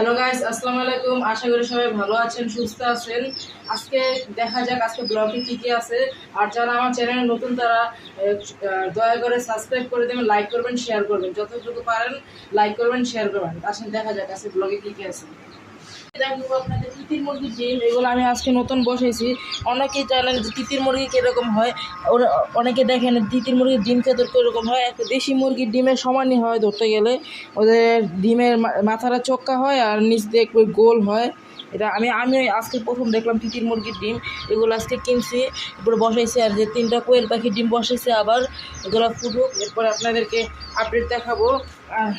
Hello guys আসসালামু আলাইকুম। আশা করি সবাই ভালো আছেন, সুস্থ আছেন। আজকে দেখা যাক আজকে ব্লগে কি কি আছে। আর যারা আমার চ্যানেলে নতুন, তারা দয়া করে সাবস্ক্রাইব করে দেবেন, লাইক করবেন, শেয়ার করবেন। যতটুকু পারেন, লাইক করবেন, শেয়ার করবেন। আসেন, দেখা যাক আজকে ব্লগে কি কি আছে। আপনাদের তিতির মুরগির ডিম এগুলো আমি আজকে নতুন বসেছি। অনেকেই জানেন যে তিতির মুরগি কীরকম হয়, ওরা অনেকে দেখেন তিতির মুরগির ডিম খেতে কীরকম হয়। একটা দেশি মুরগির ডিমের সমানই হয় ধরতে গেলে। ওদের ডিমের মাথাটা চক্কা হয় আর নিচ দিয়ে একটু গোল হয়। এটা আমি আমি আজকে প্রথম দেখলাম তিতির মুরগির ডিম। এগুলো আজকে কিনছি, এরপরে বসাইছি আর যে তিনটা কোয়েল পাখির ডিম বসাইছে আবার। এগুলো ফুটুক, এরপরে আপনাদেরকে আপডেট দেখাবো। আর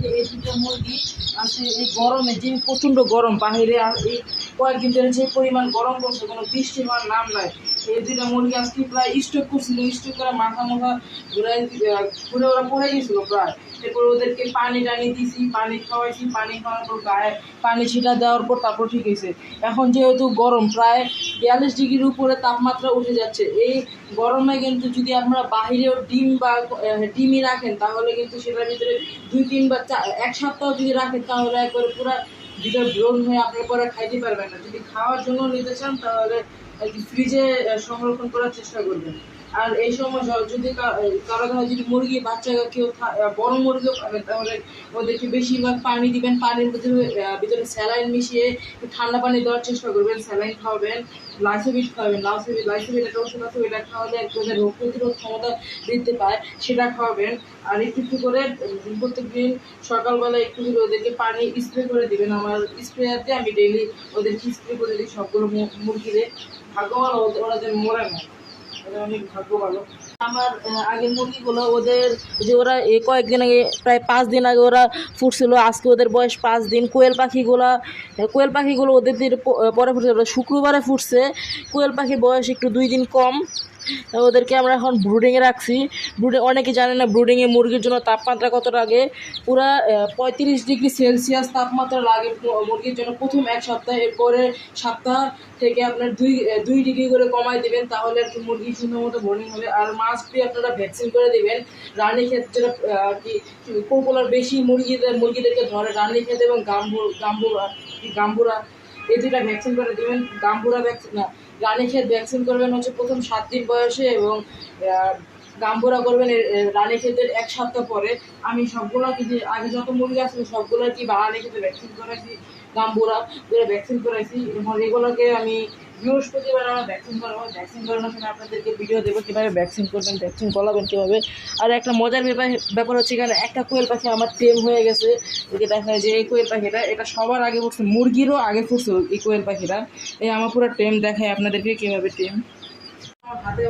যে এই দুটো মুরগি আছে, এই গরমে দিন প্রচণ্ড গরম, বাহিরে এই কয়েকদিন ধরে যে পরিমাণ গরম পড়ছে, কোনো বৃষ্টি হওয়ার নাম নাই। এই দুটো মুরগি আজকে প্রায় স্টক করছিল স্টক করে মাথা মাথা ঘুরে ঘুরে ওরা পড়ে গেছিল প্রায়। এরপর ওদেরকে পানি টানি দিছি, পানি খাওয়াইছি, পানি খাওয়ানোর পর গায়ে পানি ছিটা দেওয়ার পর তারপর ঠিক হয়েছে। এখন যেহেতু গরম, প্রায় বিয়াল্লিশ ডিগ্রির উপরে তাপমাত্রা উঠে যাচ্ছে। এই গরমে কিন্তু যদি আপনারা বাহিরেও ডিম বা ডিমই রাখেন, তাহলে কিন্তু সেটার ভিতরে দুই তিন বা এক সপ্তাহ যদি রাখেন, তাহলে একবারে পুরো ভিতরে ব্রণ হয়ে আপনার পরে খাইতে পারবেন না। যদি খাওয়ার জন্য নিতে চান, তাহলে ফ্রিজে সংরক্ষণ করার চেষ্টা করবেন। আর এই সময় যদি কারও ধর যদি মুরগি বাচ্চা কেউ বড় মুরগিও খাবেন তাহলে ওদেরকে বেশিরভাগ পানি দিবেন পানির ভিতরে ভিতরে স্যালাইন মিশিয়ে ঠান্ডা পানি দেওয়ার চেষ্টা করবেন স্যালাইন খাওয়াবেন লাইসোবিট খাওয়াবেন লাইসোবিট লাইসোবিট একটা ওষুধ আছে ওইটা খাওয়ালে এক ওদের রোগ প্রতিরোধ ক্ষমতা বৃদ্ধি পায় সেটা খাওয়াবেন। আর একটু একটু করে উম, প্রত্যেক দিন সকালবেলা একটু করে ওদেরকে পানি স্প্রে করে দিবেন। আমার স্প্রেয়ারতে আমি ডেইলি ওদেরকে স্প্রে করে দিই সবগুলো মু- মুরগিদের ভাগ্য ভালো ওদের- ওরা যেন মরে না। ওদের যে ওরা এ কয়েকদিন আগে, প্রায় পাঁচ দিন আগে ওরা ফুটছিল, আজকে ওদের বয়স পাঁচ দিন। কোয়েল পাখিগুলো কোয়েল পাখিগুলো ওদের পরে ফুটছে শুক্রবারে ফুটছে। কোয়েল পাখির বয়স একটু দুই দিন কম। ওদেরকে আমরা এখন ব্রুডিংয়ে রাখছি। ব্রুডিং অনেকে জানে না ব্রুডিংয়ে মুরগির জন্য তাপমাত্রা কত লাগে পুরা পঁয়ত্রিশ ডিগ্রি সেলসিয়াস তাপমাত্রা লাগে মুরগির জন্য প্রথম এক সপ্তাহ, এরপরে সপ্তাহ থেকে আপনার দুই দুই ডিগ্রি করে কমাই দিবেন, তাহলে আর কি মুরগি সুন্দর মতো বোর্ডিং হবে। আর মাস্ট বি আপনারা ভ্যাকসিন করে দেবেন। রানী ক্ষেত যেটা আর কি পপুলার বেশি মুরগিদের, মুরগিদেরকে ধরে রানী ক্ষেত এবং গাম্বুর গাম্বুরা গাম্বুরা এই দুটা ভ্যাকসিন করে দেবেন গাম্বুরা ভ্যাকসিন না রানীক্ষেত ভ্যাকসিন করবেন হচ্ছে প্রথম সাত দিন বয়সে এবং গাম্বুরা করবেন রানীক্ষেতের এক সপ্তাহ পরে। আমি সবগুলো কিছু, আগে যত মুরগি আছে সবগুলো কি বা রানীক্ষেতে ভ্যাকসিন করাইছি গাম্বুরা যেটা ভ্যাকসিন করাইছি এগুলোকে আমি বৃহস্পতিবার আমার ভ্যাকসিন করাবো। ভ্যাকসিন করানোর সময় আপনাদেরকে ভিডিও দেবো কীভাবে ভ্যাকসিন করবেন ভ্যাকসিন করাবেন কীভাবে। আর একটা মজার ব্যাপার ব্যাপার হচ্ছে এখানে একটা কোয়েল পাখি আমার টেম হয়ে গেছে। এদিকে দেখা যায় যে এই কোয়েল পাখিটা, এটা সবার আগে ফুটছে মুরগিরও আগে ফুটছে এই কোয়েল পাখিটা। এই আমার পুরো টেম দেখায় আপনাদেরকে কীভাবে টেম আমার হাতে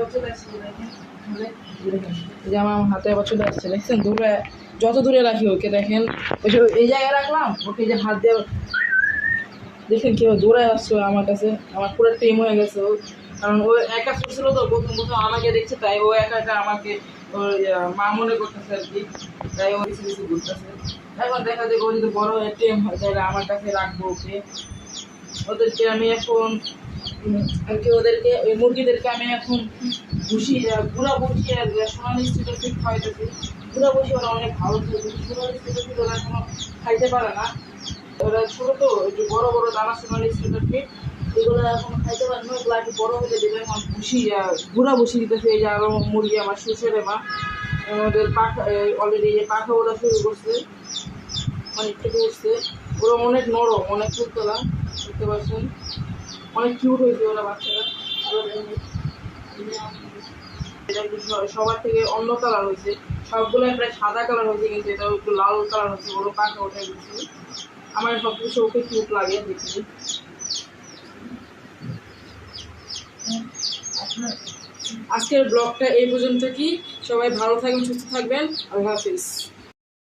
আমার হাতে আবার চলে আসছে দেখছেন? দূরে, যত দূরে রাখি ওকে দেখেন। ওই যে, এই জায়গায় রাখলাম, ওকে যে হাত দিয়ে দেখেন কেউ দৌড়ায় আসছে আমার কাছে। আমার পুরো টিম হয়ে গেছে ও। কারণ ও একা ফুটছিল তো, প্রথম প্রথম আমাকে দেখছে, তাই ও একা একা আমাকে ওর মা মনে করতেছে আর কি। তাই ও বেশি বেশি ঘুরতেছে। এখন দেখা যায় ও যদি বড় টেম হয়, তাহলে আমার কাছে রাখব ওকে। ওদেরকে আমি এখন আর কি ওদেরকে, ওই মুরগিদেরকে আমি এখন ভুসি গুঁড়া বসি আর সোনালি ফিট খাওয়াইতেছি। গুঁড়া বসি ওরা অনেক ভালো কিন্তু সোনালি স্টিকের ওরা এখনও খাইতে পারে না। ওরা ছোটো তো, একটু বড় বড় দানা এগুলো এখন খাইতে ওগুলো এখন দিতেছে যে মুরগি, আমার মা ওদের পাখা অলরেডি পাখা ওরা শুরু করছে অনেক থেকে উঠছে। ওরা অনেক নরম, অনেক ফুলতলা দেখতে পাচ্ছেন? অনেক কিউট হয়েছে ওরা বাচ্চারা। এটা সবার থেকে অন্য কালার হয়েছে। সবগুলো প্রায় সাদা কালার হয়েছে, কিন্তু এটা একটু লাল কালার হয়েছে ওরও পাখা ওঠে গেছে। আমার সব কিছু ওকে লাগে দেখি আজকের ব্লগটা এই পর্যন্ত কি? সবাই ভালো থাকবেন, সুস্থ থাকবেন। আল্লাহ হাফিজ।